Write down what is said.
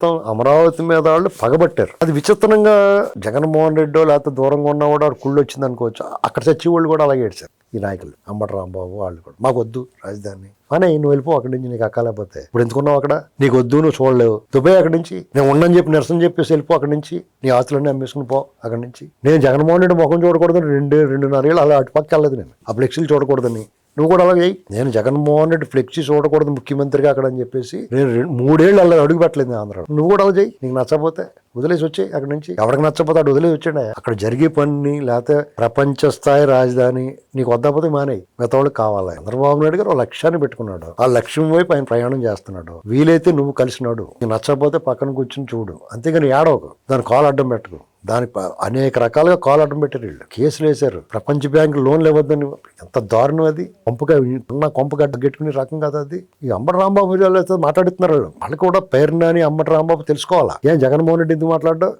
మొత్తం అమరావతి మీద వాళ్ళు పగబట్టారు. అది విచిత్రంగా జగన్మోహన్ రెడ్డి లేకపోతే దూరంగా ఉన్నవాడు వాడు కుళ్ళు వచ్చింది అనుకోవచ్చు. అక్కడ చచ్చి వాళ్ళు కూడా అలాగే ఏడ్చారు. ఈ నాయకులు అంబటి రాంబాబు వాళ్ళు కూడా. మాకు వద్దు రాజధాని. అనే నువ్వు వెళ్ళిపో అక్కడి నుంచి నీకు అక్కలేకపోతే ఇప్పుడు ఎందుకున్నావు అక్కడ? నీకు వద్దు నువ్వు చూడలేవు. దుబాయ్ అక్కడి నుంచి నేను ఉండని చెప్పి నిరసన చెప్పేసి వెళ్ళిపో అక్కడి నుంచి. నీ ఆస్తులన్నీ అమ్మేసుకుని పో అక్కడి నుంచి. నేను జగన్మోహన్ రెడ్డి ముఖం చూడకూడదని రెండు రెండున్నర ఏళ్ళు అలా అటుపక్క వెళ్ళలేదు నేను. ఆ ఫ్లెక్సీలు చూడకూడదని. నువ్వు కూడా అలాగే చెయ్యి. నేను జగన్మోహన్ రెడ్డి ఫ్లెక్సీ చూడకూడదు ముఖ్యమంత్రిగా అక్కడ అని చెప్పేసి నేను రెండు- మూడేళ్ళు అలా అడుగు పెట్టలేదు నేను నువ్వు కూడా అలా చేయి నీకు నచ్చకపోతే వదిలేసి వచ్చాయి అక్కడ నుంచి. ఎవరికి నచ్చకపోతే అటు వదిలేసి వచ్చాడు అక్కడ జరిగే పని లేకపోతే ప్రపంచ స్థాయి రాజధాని నీకు వద్దపోతే మానేయి. మిగతా వాళ్ళకి కావాలి? చంద్రబాబు నాయుడు గారు లక్ష్యాన్ని పెట్టుకున్నాడు. ఆ లక్ష్యం వైపు ఆయన ప్రయాణం చేస్తున్నాడు. వీలైతే నువ్వు కలిసినాడు. నీకు నచ్చకపోతే పక్కన కూర్చుని చూడు. అంతేగాని ఏడవకు. దాని కాలు అడ్డం పెట్టుకో. దాని ప- అనేక రకాలుగా కాల్ అడ్డం పెట్టారు వీళ్ళు. కేసులు వేశారు. ప్రపంచ బ్యాంక్ లోన్లు ఇవ్వద్దని. ఎంత దారుణం అది. కొంపగా ఉన్న కొంపగడ్డ గట్టుకునే రకం కదా అది. ఈ అంబటి రాంబాబు అయితే మాట్లాడుతున్నారు వాళ్ళు. వాళ్ళు కూడా పేరునాని అంబట రాంబాబు తెలుసుకోవాలా? ఏం జగన్మోహన్ రెడ్డి ఎందుకు మాట్లాడ్డా?